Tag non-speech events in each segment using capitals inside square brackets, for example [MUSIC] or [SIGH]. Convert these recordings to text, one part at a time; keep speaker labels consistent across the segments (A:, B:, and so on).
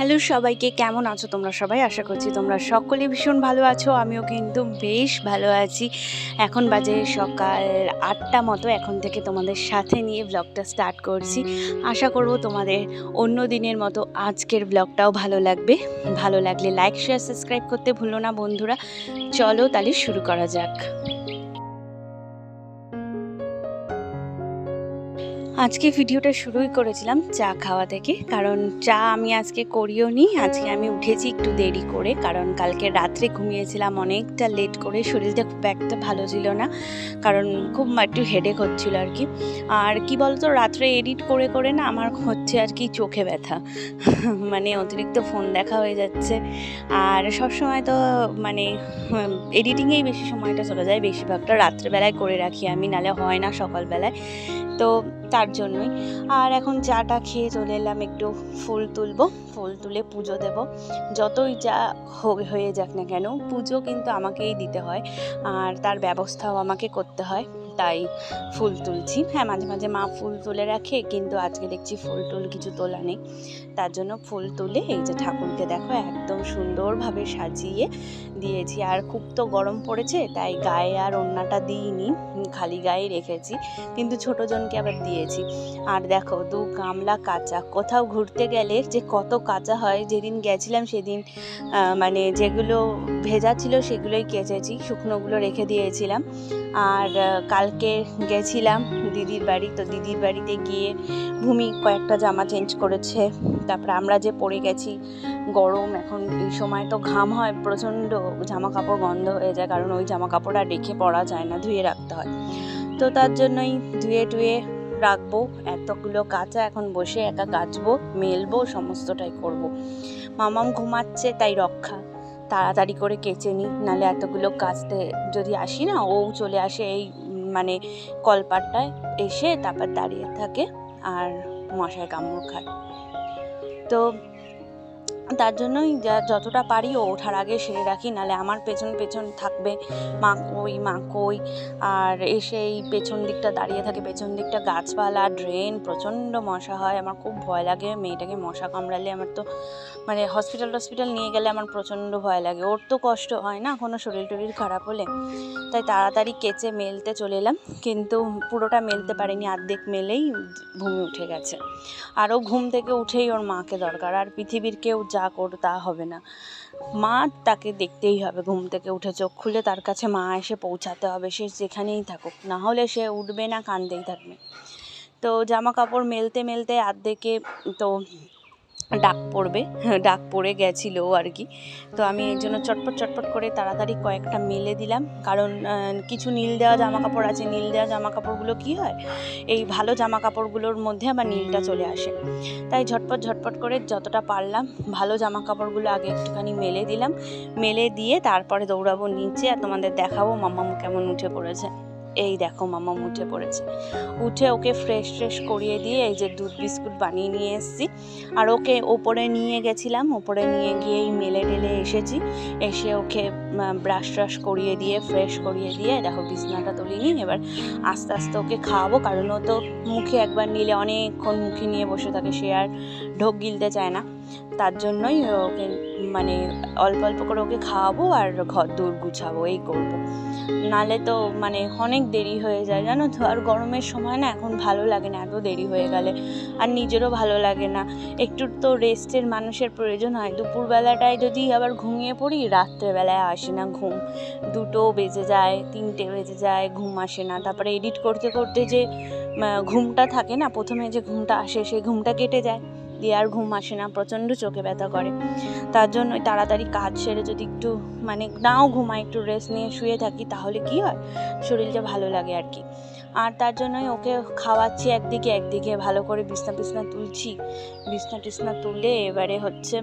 A: Hello সবাইকে, কেমন আছো তোমরা সবাই? আশা করছি তোমরা সকলে ভীষণ ভালো আছো। আমিও কিন্তু বেশ ভালো আছি। এখন বাজে সকাল আটটা মতো, এখন থেকে তোমাদের সাথে নিয়ে ব্লগটা স্টার্ট করছি। আশা করব তোমাদের অন্য দিনের মতো আজকের ব্লগটাও ভালো লাগবে। ভালো লাগলে লাইক শেয়ার সাবস্ক্রাইব করতে ভুলো না বন্ধুরা। চলো তাহলে শুরু করা যাক। আজকে ভিডিওটা শুরুই করেছিলাম চা খাওয়া থেকে, কারণ চা আমি আজকে করিও নি আজকে আমি উঠেছি একটু দেরি করে, কারণ কালকে রাত্রে ঘুমিয়েছিলাম, অনেকটা লেট করে, শরীরটা খুব একটা ভালো ছিল না, কারণ খুব একটু হেডেক হচ্ছিল আর কি আর কি বলতো, রাত্রে এডিট করে করে না আমার হচ্ছে আর কি চোখে ব্যথা [LAUGHS] মানে অতিরিক্ত ফোন দেখা হয়ে যাচ্ছে। আর সব সময় তো মানে এডিটিংয়েই বেশি সময়টা চলে যায়, বেশিরভাগটা রাত্রেবেলায় করে রাখি আমি, নালে হয় না সকালবেলায়। তো তার জন্যই। আর এখন চাটা খেয়ে চলে এলাম, একটু ফুল তুলবো, ফুল তুলে পুজো দেব। যতই যা হয়ে যাক না কেন, পুজো কিন্তু আমাকেই দিতে হয়। আর তার ব্যবস্থাও আমাকে করতে হয়। তাই ফুল তুলছি। হ্যাঁ মাঝে মাঝে মা ফুল তুলে রাখে, কিন্তু আজকে দেখছি ফুল টুল কিছু তোলা নেই। তার জন্য ফুল তুলে এই যে ঠাকুরকে দেখো একদম সুন্দরভাবে সাজিয়ে দিয়েছি। আর খুব তো গরম পড়েছে, তাই গায়ে আর ওড়নাটা দিইনি, খালি গায়ে রেখেছি, কিন্তু ছোটো জনকে আবার দিয়েছি। আর দেখো, দু গামলা কাঁচা, কোথাও ঘুরতে গেলে যে কত কাঁচা হয়, যেদিন গেছিলাম সেদিন মানে যেগুলো ভেজা ছিল সেগুলোই কেচেছি, শুকনোগুলো রেখে দিয়েছিলাম। আর কালকে গেছিলাম দিদির বাড়ি, তো দিদির বাড়িতে গিয়ে ভূমি কয়েকটা জামা চেঞ্জ করেছে। তারপরে আমরা যে পরে গেছি, গরম, এখন এই সময় তো ঘাম হয়, প্রচণ্ড জামা কাপড় গন্ধ হয়ে যায়, কারণ ওই জামা কাপড় আর রেখে পরা যায় না, ধুয়ে রাখতে হয়। তো তার জন্যই ধুয়ে টুয়ে রাখব, এতগুলো কাঁচা এখন বসে একা কাচবো, মেলবো, সমস্তটাই করব। মামাম ঘুমাচ্ছে, তাই রক্ষা। তাড়াতাড়ি করে কেচে নিই, নাহলে এতগুলো কাচতে যদি আসি না, ও চলে আসে এই মানে কলপাটটায় এসে তারপর দাঁড়িয়ে থাকে আর মশায় কামড় খায়। তো তার জন্যই যা, যতটা পারি ও ওঠার আগে সেরে রাখি, নাহলে আমার পেছন পেছন থাকবে মা কই মা কই আর এসে এই পেছন দিকটা দাঁড়িয়ে থাকে, পেছন দিকটা গাছপালা ড্রেন প্রচণ্ড মশা হয়। আমার খুব ভয় লাগে, মেয়েটাকে মশা কামড়ালে আমার তো মানে হসপিটাল টসপিটাল নিয়ে গেলে আমার প্রচণ্ড ভয় লাগে। ওর তো কষ্ট হয় না, কোনো শরীর টরির খারাপ হলে। তাই তাড়াতাড়ি কেচে মেলতে চলে এলাম, কিন্তু পুরোটা মেলতে পারিনি অর্ধেক মেলেই ভূমি উঠে গেছে। আরও ঘুম থেকে উঠেই ওর মাকে দরকার, আর পৃথিবীর কেউ যা করো তা হবে না। মা তাকে দেখতেই হবে, ঘুম থেকে উঠে চোখ খুলে তার কাছে মা এসে পৌঁছাতে হবে, সে যেখানেই থাকুক, না হলে সে উঠবে না কানতেই থাকবে। তো জামা কাপড় মেলতে মেলতে আর্ধেকে তো ডাক পড়বে, [LAUGHS] ডাক পড়ে গেছিল আর কি। তো আমি এই জন্য চটপট চটপট করে তাড়াতাড়ি কয়েকটা মেলে দিলাম। কারণ কিছু নীল দেওয়া জামা কাপড় আছে। নীল দেওয়া জামা কাপড়গুলো কী হয়? এই ভালো জামা কাপড়গুলোর মধ্যে আবার নীলটা চলে আসে। তাই ঝটপট ঝটপট করে যতটা পারলাম ভালো জামা কাপড়গুলো আগে একটুখানি মেলে দিলাম। মেলে দিয়ে তারপরে দৌড়াবো নিচে আর তোমাদের দেখাবো মাম্মাম কেমন উঠে পড়েছে। এই দেখো মামা উঠে পড়েছে। উঠে ওকে ফ্রেশ ফ্রেশ করিয়ে দিয়ে এই যে দুধ বিস্কুট বানিয়ে নিয়ে এসেছি। আর ওকে ওপরে নিয়ে গেছিলাম, ওপরে নিয়ে গিয়েই মেলে টেলে এসেছি। এসে ওকে ব্রাশ ট্রাশ করিয়ে দিয়ে ফ্রেশ করিয়ে দিয়ে দেখো বিছনাটা তুলিনি এবার আস্তে আস্তে ওকে খাওয়াবো। কারণ ও তো মুখে একবার নিলে অনেকক্ষণ মুখে নিয়ে বসে থাকে, সে আর ঢোক গিলতে চায় না। তার জন্যই ওকে মানে অল্প অল্প করে ওকে খাওয়াবো আর ঘর দূর গুছাবো, এই করব। নালে তো মানে অনেক দেরি হয়ে যায়, জানো তো? আর গরমের সময় না এখন ভালো লাগে না, এত দেরি হয়ে গেলে। আর নিজেরও ভালো লাগে না। একটু তো রেস্টের মানুষের প্রয়োজন হয়। দুপুরবেলাটায় যদি আবার ঘুমিয়ে পড়ি, রাত্রেবেলায় আসে না ঘুম। দুটো বেজে যায়, তিনটে বেজে যায়, ঘুম আসে না। তারপরে এডিট করতে করতে যে ঘুমটা থাকে না, প্রথমে যে ঘুমটা আসে, সেই ঘুমটা কেটে যায়। দিয়ে আর ঘুম আসে না, প্রচণ্ড চোখে ব্যথা করে। তার জন্য ওই তাড়াতাড়ি কাজ সেরে যদি একটু মানে নাও ঘুমায়, একটু রেস্ট নিয়ে শুয়ে থাকি, তাহলে কি হয়? শরীরটা ভালো লাগে আর কি। আর তার জন্যই ওকে খাওয়াচ্ছি একদিকে একদিকে, ভালো করে বিছনা বিছনা তুলছি। বিছনা টিছনা তুলে এবারে হচ্ছে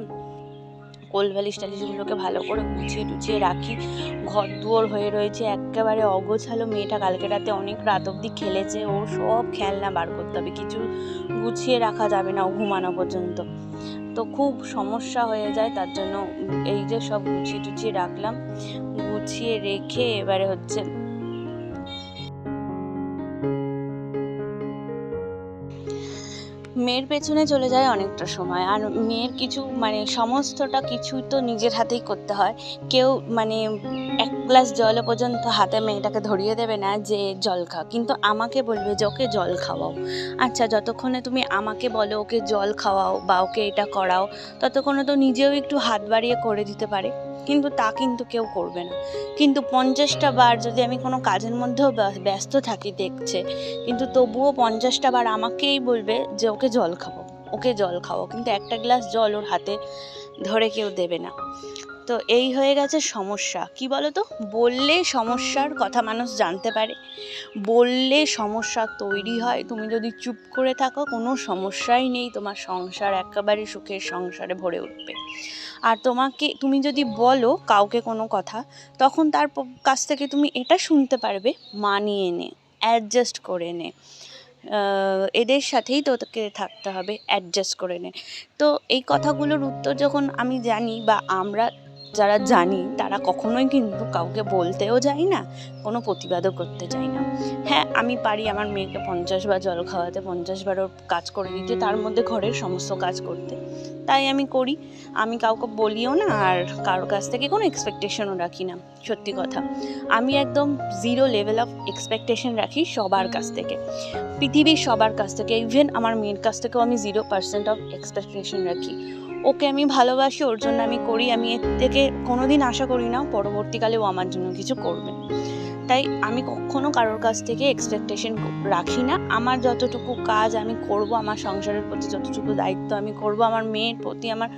A: কোল বালিশ টালিশগুলোকে ভালো করে গুছিয়ে টুছিয়ে রাখি। ঘর দুয়ার হয়ে রয়েছে, একেবারে অগোছালো মেয়েটা কালকে রাতে অনেক রাত অবধি খেলেছে ও সব খেলনা বার করতে হবে, কিছু গুছিয়ে রাখা যাবে না ঘুমানো পর্যন্ত। তো খুব সমস্যা হয়ে যায়, তার জন্য এই যে সব গুছিয়ে টুছিয়ে রাখলাম, গুছিয়ে রেখে এবারে হচ্ছে মেয়ের পেছনে চলে যায় অনেকটা সময়। আর মেয়ের কিছু মানে সমস্তটা কিছু তো নিজের হাতেই করতে হয়। কেউ মানে এক গ্লাস জলও পর্যন্ত হাতে মেয়েটাকে ধরিয়ে দেবে না যে জল খা কিন্তু আমাকে বলবে যে, ওকে জল খাওয়াও। আচ্ছা যতক্ষণে তুমি আমাকে বলো ওকে জল খাওয়াও বা ওকে এটা করাও, ততক্ষণে তো নিজেও একটু হাত বাড়িয়ে করে দিতে পারে। কিন্তু তা কিন্তু কেউ করবে না। কিন্তু পঞ্চাশটা বার যদি আমি কোনো কাজের মধ্যেও ব্য- ব্যস্ত থাকি দেখছে, কিন্তু তবুও পঞ্চাশটা বার আমাকেই বলবে যে, ওকে জল খাব, ওকে জল খাওয়াও। কিন্তু একটা গ্লাস জল ওর হাতে ধরে কেউ দেবে না। তো এই হয়ে গেছে সমস্যা। কি বলো তো বললে সমস্যার কথা মানুষ জানতে পারে। বললে সমস্যা তৈরি হয়। তুমি যদি চুপ করে থাকো, কোনো সমস্যাই নেই। তোমার সংসার একেবারে সুখের সংসারে ভরে উঠবে। আর তোমাকে, তুমি যদি বলো কাউকে কোনো কথা, তখন তার কাছ থেকে তুমি এটা শুনতে পারবে, মানিয়ে নে অ্যাডজাস্ট করে নে। এদের সাথেই তোকে থাকতে হবে অ্যাডজাস্ট করে নে। তো এই কথাগুলোর উত্তর যখন আমি জানি বা আমরা যারা জানি, তারা কখনোই কিন্তু কাউকে বলতেও যাই না, কোনো প্রতিবাদও করতে চাই না। হ্যাঁ আমি পারি আমার মেয়েকে পঞ্চাশ বার জল খাওয়াতে, পঞ্চাশ বার ওর কাজ করে দিতে, তার মধ্যে ঘরের সমস্ত কাজ করতে। তাই আমি করি। আমি কাউকে বলিও না আর কারোর কাছ থেকে কোনো এক্সপেকটেশনও রাখি না, সত্যি কথা। আমি একদম জিরো লেভেল অফ এক্সপেকটেশন রাখি সবার কাছ থেকে। পৃথিবীর সবার কাছ থেকে ইভেন আমার মেয়ের কাছ থেকেও আমি জিরো পার্সেন্ট অফ এক্সপেকটেশন রাখি। ওকে আমি ভালোবাসি, ওর জন্য আমি করি, আমি এর থেকে কোনো দিন আশা করি না পরবর্তীকালে ও আমার জন্য কিছু করবে। তাই আমি কখনো কারোর কাছ থেকে এক্সপেকটেশন রাখি না। আমার যতটুকু কাজ আমি করব, আমার সংসারের প্রতি যতটুকু দায়িত্ব আমি করব, আমার মেয়ের প্রতি আমার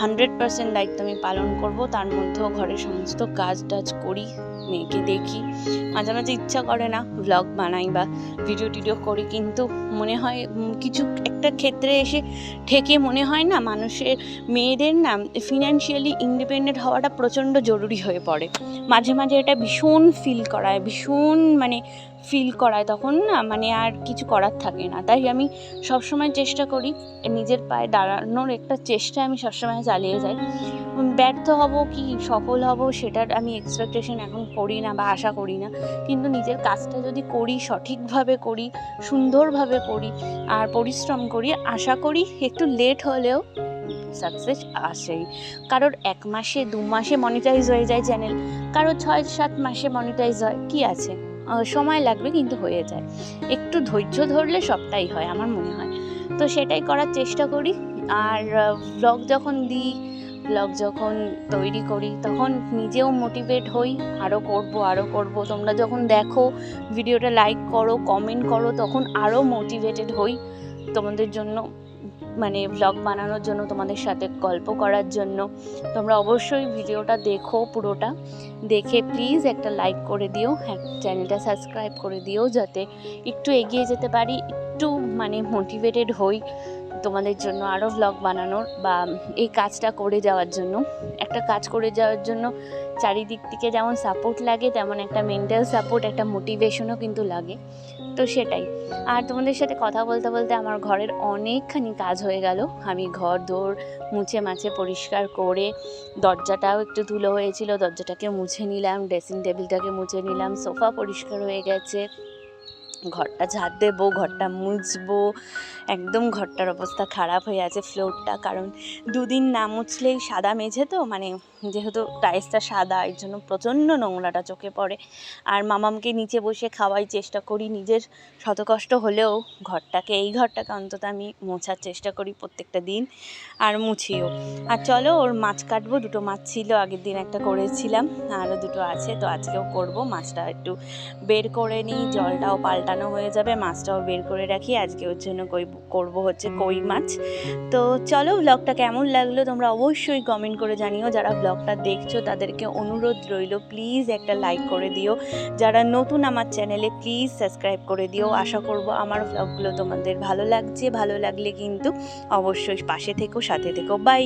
A: হান্ড্রেড পার্সেন্ট দায়িত্ব আমি পালন করব, তার মধ্যেও ঘরের সমস্ত কাজ টাজ করি। মেয়েকে দেখি। মাঝে মাঝে ইচ্ছা করে না ব্লগ বানাই বা ভিডিও টিডিও করি, কিন্তু মনে হয় কিছু একটা ক্ষেত্রে এসে ঠেকে মনে হয় না মানুষের মেয়েদের না ফিনান্সিয়ালি ইন্ডিপেন্ডেন্ট হওয়াটা প্রচণ্ড জরুরি হয়ে পড়ে। মাঝে মাঝে এটা ভীষণ ফিল করায়, ভীষণ মানে ফিল করায় তখন না মানে আর কিছু করার থাকে না। তাই আমি সবসময় চেষ্টা করি, নিজের পায়ে দাঁড়ানোর একটা চেষ্টা আমি সবসময় চালিয়ে যাই। ব্যর্থ হব কি, সফল হব সেটার আমি এক্সপেকটেশন এখন করি না বা আশা করি না। কিন্তু নিজের কাজটা যদি করি, সঠিকভাবে করি, সুন্দরভাবে করি আর পরিশ্রম করি, আশা করি একটু লেট হলেও সাকসেস আসেই। কারোর এক মাসে, দু মাসে মনিটাইজ হয়ে যায় চ্যানেল কারোর ছয় সাত মাসে মনিটাইজ হয়, কি আছে? সময় লাগবে কিন্তু হয়ে যায়। একটু ধৈর্য ধরলে সবটাই হয় আমার মনে হয়। তো সেটাই করার চেষ্টা করি। আর ব্লগ যখন দিই ব্লগ যখন তৈরি করি, তখন নিজেও মোটিভেট হই। আরও করব আরও করব। তোমরা যখন দেখো ভিডিওটা লাইক করো কমেন্ট করো, তখন আরও মোটিভেটেড হই। তোমাদের জন্য মানে ব্লগ বানানোর জন্য তোমাদের সাথে গল্প করার জন্য। তোমরা অবশ্যই ভিডিওটা দেখো পুরোটা। দেখে প্লিজ একটা লাইক করে দিও হ্যাঁ চ্যানেলটা সাবস্ক্রাইব করে দিও যাতে একটু এগিয়ে যেতে পারি, একটু মানে মোটিভেটেড হই। তোমাদের জন্য আরও ব্লগ বানানোর বা এই কাজটা করে যাওয়ার জন্য। একটা কাজ করে যাওয়ার জন্য চারিদিক থেকে যেমন সাপোর্ট লাগে, তেমন একটা মেন্টাল সাপোর্ট একটা মোটিভেশনও কিন্তু লাগে। তো সেটাই। আর তোমাদের সাথে কথা বলতে বলতে আমার ঘরের অনেকখানি কাজ হয়ে গেল। আমি ঘর দোর মুছে মাছে পরিষ্কার করে দরজাটাও একটু ধুলো হয়েছিল, দরজাটাকে মুছে নিলাম ড্রেসিং টেবিলটাকে মুছে নিলাম সোফা পরিষ্কার হয়ে গেছে। ঘরটা ঝাড় দেবো ঘরটা মুছবো। একদম ঘরটার অবস্থা খারাপ হয়ে আছে ফ্লোরটা কারণ দুদিন না মুছলেই সাদা মেঝে তো মানে যেহেতু টাইলসটা সাদা, এর জন্য প্রচণ্ড নোংরাটা চোখে পড়ে। আর মামামকে নিচে বসে খাওয়াই চেষ্টা করি, নিজের শতকষ্ট হলেও ঘরটাকে, এই ঘরটাকে অন্তত আমি মোছার চেষ্টা করি প্রত্যেকটা দিন, আর মুছিও। আর চলো, ওর মাছ কাটবো, দুটো মাছ ছিল, আগের দিন একটা করেছিলাম, আরও দুটো আছে, তো আজকেও করব, মাছটা একটু বের করে নিই, জলটাও পাল্টানো হয়ে যাবে, মাছটাও বের করে রাখি। আজকে ওর জন্য কই, করব হচ্ছে কই মাছ। তো চলো ব্লগটা কেমন লাগল তোমরা অবশ্যই কমেন্ট করে জানিও। যারা ব্লগটা দেখছ তাদেরকে অনুরোধ রইল প্লিজ একটা লাইক করে দিও। যারা নতুন আমার চ্যানেলে প্লিজ সাবস্ক্রাইব করে দিও। আশা করব আমার ব্লগগুলো তোমাদের ভালো লাগছে। ভালো লাগলে কিন্তু অবশ্যই পাশে থেকো, সাথে থেকো। বাই